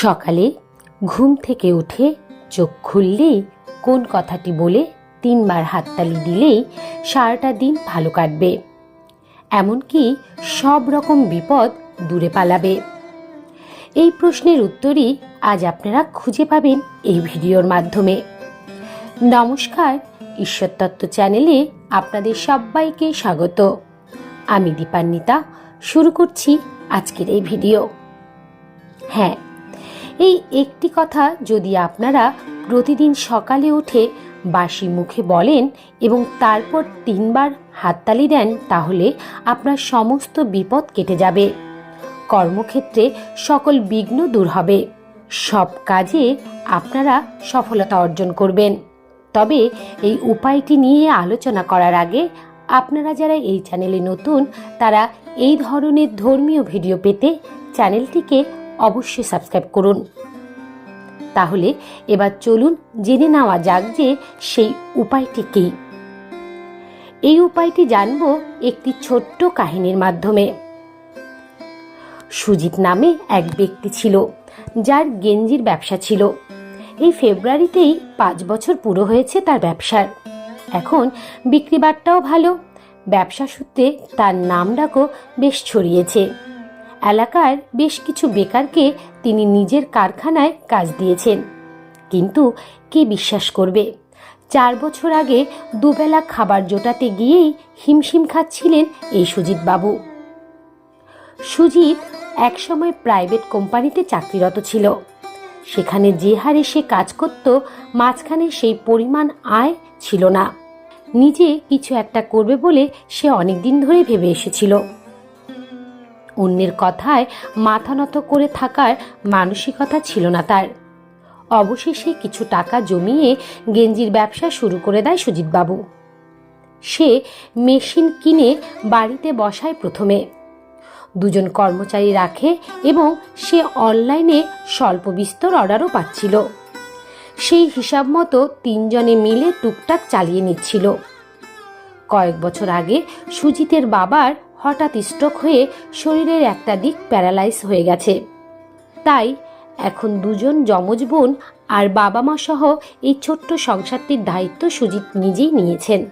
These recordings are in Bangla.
সকালে ঘুম থেকে উঠে চোখ খুললেই কোন কথাটি বলে তিনবার হাততালি দিলেই সারাটা দিন ভালো কাটবে। এমনকি সব রকম বিপদ দূরে পালাবে। এই প্রশ্নের উত্তরই আজ আপনারা খুঁজে পাবেন এই ভিডিওর মাধ্যমে। নমস্কার ঈশ্বরতত্ত্ব চ্যানেলে আপনাদের সবাইকে স্বাগত। আমি দীপান্বিতা, শুরু করছি আজকের এই ভিডিও। হ্যাঁ এই একটি কথা যদি আপনারা প্রতিদিন সকালে উঠে বাসি মুখে বলেন এবং তারপর তিনবার হাততালি দেন, তাহলে আপনার সমস্ত বিপদ কেটে যাবে। কর্মক্ষেত্রে সকল বিঘ্ন দূর হবে। সব কাজে আপনারা সফলতা অর্জন করবেন। তবে এই উপায়টি নিয়ে আলোচনা করার আগে আপনারা যারা এই চ্যানেলে নতুন, তারা এই ধরনের ধর্মীয় ভিডিও পেতে চ্যানেলটিকে অবশ্যই সাবস্ক্রাইব করুন। তাহলে এবার চলুন জেনে নেওয়া যাক যে সেই উপায়টি কী। এই উপায়টি জানব একটি ছোট্ট কাহিনীর মাধ্যমে। সুজিত নামে এক ব্যক্তি ছিল, যার গেঞ্জির ব্যবসা ছিল। এই ফেব্রুয়ারিতেই পাঁচ বছর পুরো হয়েছে তার ব্যবসার। এখন বিক্রি বাট্টাও ভালো, ব্যবসা সূত্রে তার নাম ডাকও বেশ ছড়িয়েছে। এলাকার বেশ কিছু বেকারকে তিনি নিজের কারখানায় কাজ দিয়েছেন। কিন্তু কে বিশ্বাস করবে? চার বছর আগে দুবেলা খাবার জোটাতে গিয়েই হিমশিম খাচ্ছিলেন এই সুজিত বাবু সুজিত একসময় প্রাইভেট কোম্পানিতে চাকরিরত ছিল। সেখানে যে হারে সে কাজ করত, মাঝখানে সেই পরিমাণ আয় ছিল না। নিজে কিছু একটা করবে বলে সে অনেকদিন ধরে ভেবে এসেছিল। অন্যের কথায় মাথা নত করে থাকার মানসিকতা ছিল না তার। অবশেষে কিছু টাকা জমিয়ে গেঞ্জির ব্যবসা শুরু করে দেয় সুজিতবাবু। সে মেশিন কিনে বাড়িতে বসায় প্রথমে। দুজন কর্মচারী রাখে এবং সে অনলাইনে স্বল্প বিস্তর অর্ডারও পাচ্ছিল। সেই হিসাব মতো তিনজনে মিলে টুকটাক চালিয়ে নিচ্ছিল। কয়েক বছর আগে সুজিতের বাবার হঠাৎ স্ট্রোক হয়ে শরীরের একটা দিক প্যারালাইজ হয়ে গেছে। তাই এখন দুজন যমজ বোন আর বাবা মা সহ এই ছোট্ট সংসারটির দায়িত্ব সুজিত নিজেই নিয়েছেন।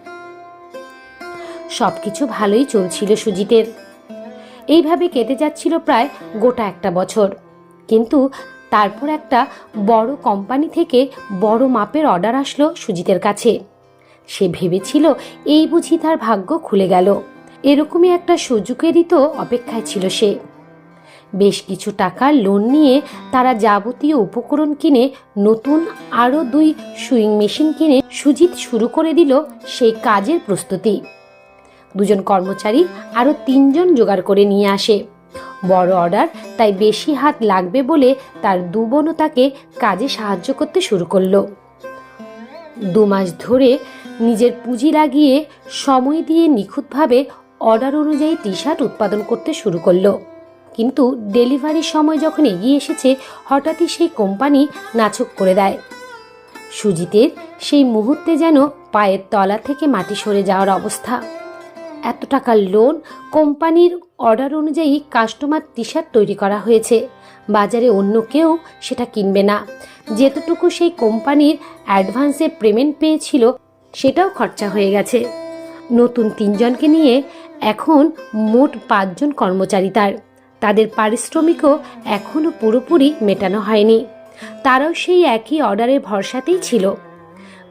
সবকিছু ভালোই চলছিল সুজিতের। এইভাবে কেটে যাচ্ছিল প্রায় গোটা একটা বছর। কিন্তু তারপর একটা বড় কোম্পানি থেকে বড় মাপের অর্ডার আসলো সুজিতের কাছে। সে ভেবেছিল এই বুঝি তার ভাগ্য খুলে গেল। এরকমই একটা সুযোগেরই তো অপেক্ষায় ছিল সে। বেশ কিছু টাকা লোন নিয়ে তারা যাবতীয় উপকরণ কিনে নতুন আরও দুই সুইং মেশিন কিনে সুজিত শুরু করে দিল সেই কাজের প্রস্তুতি। দুজন কর্মচারী আরও তিনজন জোগাড় করে নিয়ে আসে। বড় অর্ডার তাই বেশি হাত লাগবে বলে তার দু বোনও তাকে কাজে সাহায্য করতে শুরু করল। দু মাস ধরে নিজের পুঁজি লাগিয়ে সময় দিয়ে নিখুঁতভাবে অর্ডার অনুযায়ী টি শার্ট উৎপাদন করতে শুরু করল। কিন্তু ডেলিভারির সময় যখন এগিয়ে এসেছে, হঠাৎই সেই কোম্পানি নাচক করে দেয়। সুজিতের সেই মুহূর্তে যেন পায়ের তলা থেকে মাটি সরে যাওয়ার অবস্থা। এত টাকার লোন কোম্পানির অর্ডার অনুযায়ী কাস্টমার টি শার্ট তৈরি করা হয়েছে। বাজারে অন্য কেউ সেটা কিনবে না। যেতটুকু সেই কোম্পানির অ্যাডভান্সে পেমেন্ট পেয়েছিল, সেটাও খরচা হয়ে গেছে। নতুন তিনজনকে নিয়ে এখন মোট পাঁচজন কর্মচারী তার। তাদের পারিশ্রমিকও এখনও পুরোপুরি মেটানো হয়নি। তারাও সেই একই অর্ডারের ভরসাতেই ছিল।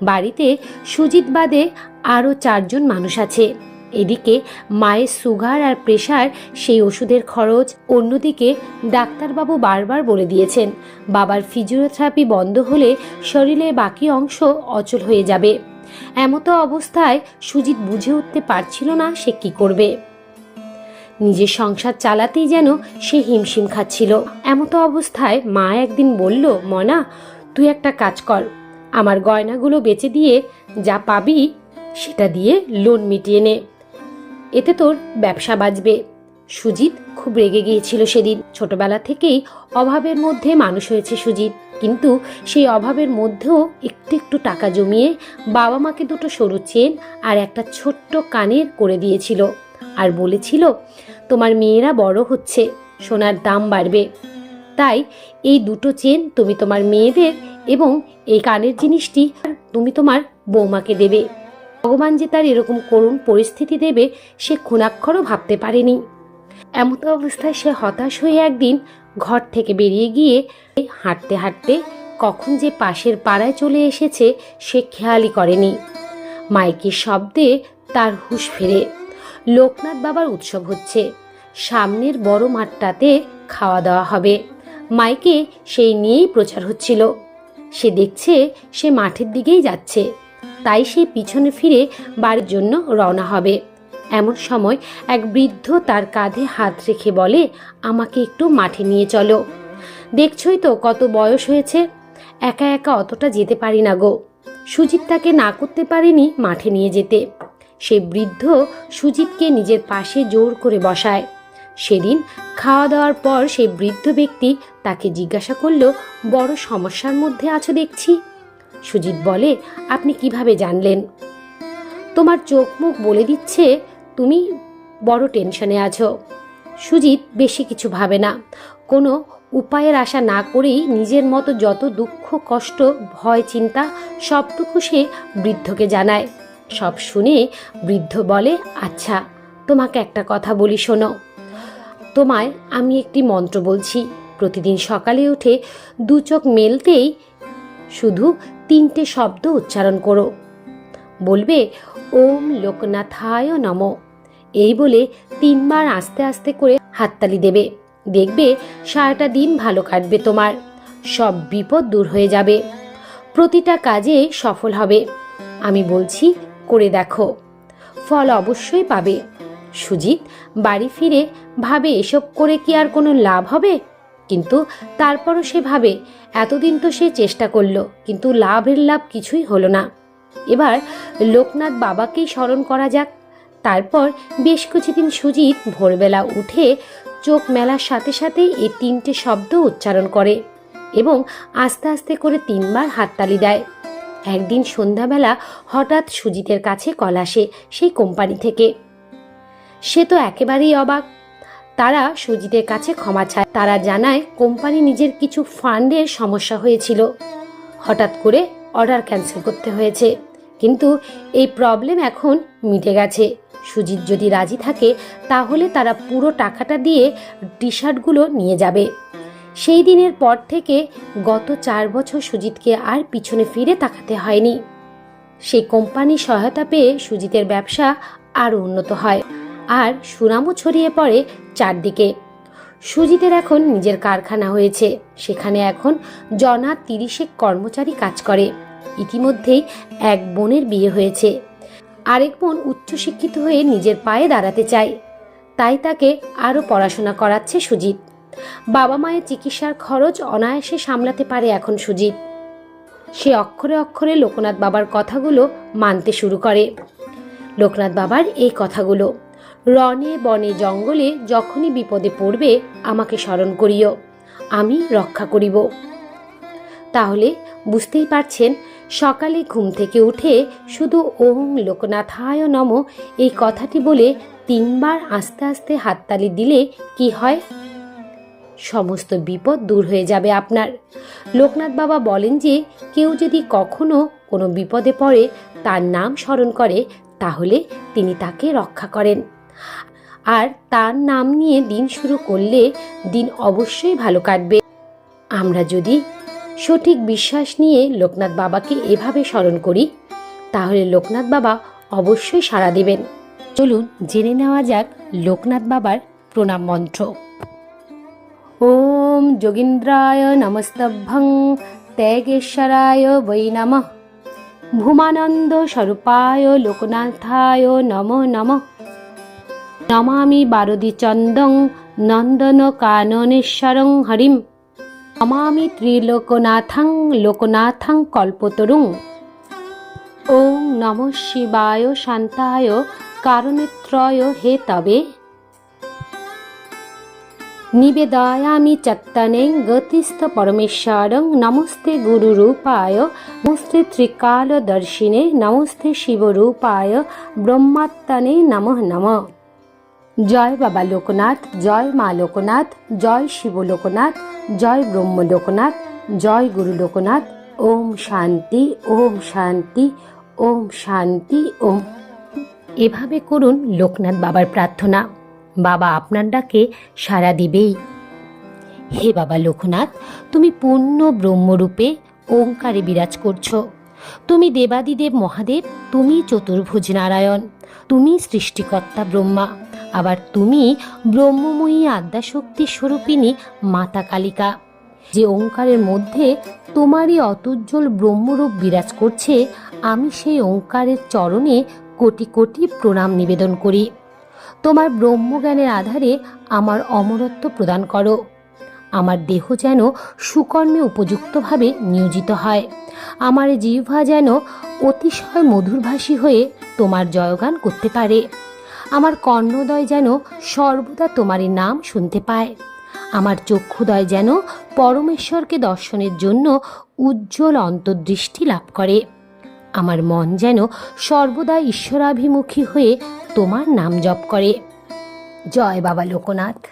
বাড়িতে সুজিত বাদে আরও চারজন মানুষ আছে। এদিকে মায়ের সুগার আর প্রেশার, সেই ওষুধের খরচ, অন্যদিকে ডাক্তারবাবু বারবার বলে দিয়েছেন, বাবার ফিজিওথেরাপি বন্ধ হলে শরীরের বাকি অংশ অচল হয়ে যাবে। এমতো অবস্থায় সুজিত বুঝে উঠতে পারছিল না সে কি করবে। নিজের সংসার চালাতেই যেন সে হিমশিম খাচ্ছিল। এমতো অবস্থায় মা একদিন বলল, মনা, তুই একটা কাজ কর। আমার গয়নাগুলো বেচে দিয়ে যা পাবি, সেটা দিয়ে লোন মিটিয়ে নে। এতে তোর ব্যবসা বাঁচবে। সুজিত খুব রেগে গিয়েছিল সেদিন। ছোটবেলা থেকেই অভাবের মধ্যে মানুষ হয়েছে সুজিত। কিন্তু সেই অভাবের মধ্যেও একটু একটু টাকা জমিয়ে বাবা মাকে দুটো সরু চেন আর একটা ছোট্ট কানের করে দিয়েছিল আর বলেছিল, তোমার মেয়েরা বড় হচ্ছে, সোনার দাম বাড়বে। তাই এই দুটো চেন তুমি তোমার মেয়েদের এবং এই কানের জিনিসটি তুমি তোমার বৌমাকে দেবে। ভগবান যে তার এরকম করুণ পরিস্থিতি দেবে, সে খুনাক্ষরও ভাবতে পারেনি। এমত অবস্থায় সে হতাশ হয়ে একদিন ঘর থেকে বেরিয়ে গিয়ে হাঁটতে হাঁটতে কখন যে পাশের পাড়ায় চলে এসেছে সে খেয়ালই করেনি। মাইকের শব্দে তার হুঁশ ফেরে। লোকনাথ বাবার উৎসব হচ্ছে। সামনের বড় মাঠটাতে খাওয়া দাওয়া হবে। মাইকে সেই নিয়েই প্রচার হচ্ছিল। সে দেখছে সে মাঠের দিকেই যাচ্ছে। তাই সে পিছনে ফিরে বাড়ির জন্য রওনা হবে। এমন সময় এক বৃদ্ধ তার কাঁধে হাত রেখে বলে, আমাকে একটু মাঠে নিয়ে চলো। দেখছই তো কত বয়স হয়েছে, একা একা অতটা যেতে পারি না গো। সুজিত তাকে না করতে পারেনি মাঠে নিয়ে যেতে। সেই বৃদ্ধ সুজিতকে নিজের পাশে জোর করে বসায়। সেদিন খাওয়া দাওয়ার পর সেই বৃদ্ধ ব্যক্তি তাকে জিজ্ঞাসা করল, বড় সমস্যার মধ্যে আছো দেখছি? সুজিত বলে, আপনি কীভাবে জানলেন? তোমার চোখ মুখ বলে দিচ্ছে তুমি বড় টেনশনে আছো। সুজিত বেশি কিছু ভাবে না। কোনো উপায়ের আশা না করেই নিজের মতো যত দুঃখ, কষ্ট, ভয়, চিন্তা সবটুকু সে বৃদ্ধকে জানায়। সব শুনে বৃদ্ধ বলে আচ্ছা তোমাকে একটা কথা বলি শোনো। তোমায় আমি একটি মন্ত্র বলছি। প্রতিদিন সকালে উঠে দু চোখ মেলতেই শুধু তিনটে শব্দ উচ্চারণ করো। বলবে, ওম লোকনাথায় নম। এই বলে তিনবার আস্তে আস্তে করে হাততালি দেবে। দেখবে সারাটা দিন ভালো কাটবে তোমার। সব বিপদ দূর হয়ে যাবে। প্রতিটা কাজে সফল হবে। আমি বলছি, করে দেখো। ফল অবশ্যই পাবে। সুজিত, বাড়ি ফিরে ভাবে এসব করে কি আর কোনো লাভ হবে? কিন্তু তারপরও সে ভাবে, এতদিন তো সে চেষ্টা করল, কিন্তু লাভের লাভ কিছুই হলো না। এবার লোকনাথ বাবাকেই স্মরণ করা যাক। তারপর বেশ কিছুদিন সুজিত ভোরবেলা উঠে চোখ মেলার সাথে সাথে এই তিনটে শব্দ উচ্চারণ করে এবং আস্তে আস্তে করে তিনবার হাততালি দেয়। একদিন সন্ধ্যাবেলা হঠাৎ সুজিতের কাছে কল আসে সেই কোম্পানি থেকে। সে তো একেবারেই অবাক। তারা সুজিতের কাছে ক্ষমা চায়। তারা জানায় কোম্পানি নিজের কিছু ফান্ডের সমস্যা হয়েছিল। হঠাৎ করে অর্ডার ক্যান্সেল করতে হয়েছে। কিন্তু এই প্রবলেম এখন মিটে গেছে। সুজিত যদি রাজি থাকে, তাহলে তারা পুরো টাকাটা দিয়ে টি শার্টগুলো নিয়ে যাবে। সেই দিনের পর থেকে গত চার বছর সুজিতকে আর পিছনে ফিরে তাকাতে হয়নি। সেই কোম্পানির সহায়তা পেয়ে সুজিতের ব্যবসা আরও উন্নত হয় আর সুনামও ছড়িয়ে পড়ে চারদিকে। সুজিতের এখন নিজের কারখানা হয়েছে, সেখানে এখন জনা তিরিশেক কর্মচারী কাজ করে। ইতিমধ্যেই এক বোনের বিয়ে হয়েছে। আরেক বোন উচ্চশিক্ষিত হয়ে নিজের পায়ে দাঁড়াতে চায়। তাই তাকে আরও পড়াশোনা করাচ্ছে সুজিত। বাবা মায়ের চিকিৎসার খরচ অনায়াসে সামলাতে পারে এখন সুজিত। সে অক্ষরে অক্ষরে লোকনাথ বাবার কথাগুলো মানতে শুরু করে। লোকনাথ বাবার এই কথাগুলো রনে বনে জঙ্গলে যখনই বিপদে পড়বে, আমাকে স্মরণ করিও, আমি রক্ষা করিব। তাহলে বুঝতেই পারছেন সকালে ঘুম থেকে উঠে শুধু ওম লোকনাথায় নম এই কথাটি বলে তিনবার আস্তে আস্তে হাততালি দিলে কি হয়? সমস্ত বিপদ দূর হয়ে যাবে আপনার। লোকনাথ বাবা বলেন যে, কেউ যদি কখনো কোনো বিপদে পড়ে তার নাম স্মরণ করে, তাহলে তিনি তাকে রক্ষা করেন। আর তার নাম নিয়ে দিন শুরু করলে দিন অবশ্যই ভালো কাটবে। আমরা যদি সঠিক বিশ্বাস নিয়ে লোকনাথ বাবাকে এভাবে স্মরণ করি, তাহলে লোকনাথ বাবা অবশ্যই সাড়া দেবেন। চলুন জেনে নেওয়া যাক লোকনাথ বাবার প্রণাম মন্ত্র। ওম যোগীন্দ্রায় নমস্তভ্যং ত্যাগেশ্বরায় বৈ নমঃ। ভূমানন্দ স্বরূপায় লোকনাথায় নমো নমঃ। নমামি বারদি চন্দং নন্দন কাননেশ্বরং হরিম। নমামি ত্রিলোকনাথং লোকনাথং কল্পতরুং ওম নম শিবায় শান্তায় কারণেত্রয় হে তবে নিবেদয়ামি চত্তনে গতিস্থ পরমেশ্বরং নমস্তে গুরুরূপায় নমস্তে ত্রিকালদর্শিনে নমস্তে শিবরূপায় ব্রহ্মাত্মনে নমঃ নমঃ জয় বাবা লোকনাথ জয় মা লোকনাথ জয় শিব লোকনাথ জয় ব্রহ্ম লোকনাথ, জয় গুরু লোকনাথ, ওম শান্তি ওম শান্তি ওম শান্তি, ওম। এভাবে করুন লোকনাথ বাবার প্রার্থনা। বাবা আপনার ডাকে সাড়া দিবেই। হে বাবা লোকনাথ, তুমি পূর্ণ ব্রহ্মরূপে ওঙ্কারে বিরাজ করছ। তুমি দেবাদিদেব মহাদেব, তুমি চতুর্ভুজ নারায়ণ, তুমি সৃষ্টিকর্তা ব্রহ্মা। আবার তুমি ব্রহ্মময়ী আদ্যাশক্তি স্বরূপিণী মাতা কালিকা। যে ওঙ্কারের মধ্যে তোমারই অতুজ্জ্বল ব্রহ্মরূপ বিরাজ করছে, আমি সেই ওঙ্কারের চরণে কোটি কোটি প্রণাম নিবেদন করি। তোমার ব্রহ্মজ্ঞানের আধারে আমার অমরত্ব প্রদান করো। আমার দেহ যেন সুকর্মে উপযুক্তভাবে নিয়োজিত হয়। আমার জিহ্বা যেন অতিশয় মধুরভাষী হয়ে তোমার জয়গান করতে পারে। আমার কর্ণদয় যেন সর্বদা তোমারই নাম শুনতে পায়। আমার চক্ষুদয় যেন পরমেশ্বরকে দর্শনের জন্য উজ্জ্বল অন্তর্দৃষ্টি লাভ করে। আমার মন যেন সর্বদা ঈশ্বরাভিমুখী হয়ে তোমার নাম জপ করে। জয় বাবা লোকনাথ।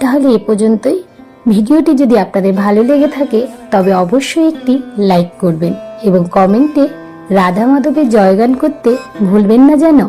তাহলে এ পর্যন্তই। ভিডিওটি যদি আপনাদের ভালো লেগে থাকে, তবে অবশ্যই একটি লাইক করবেন এবং কমেন্টে রাধা মাধবের জয়গান করতে ভুলবেন না যেন।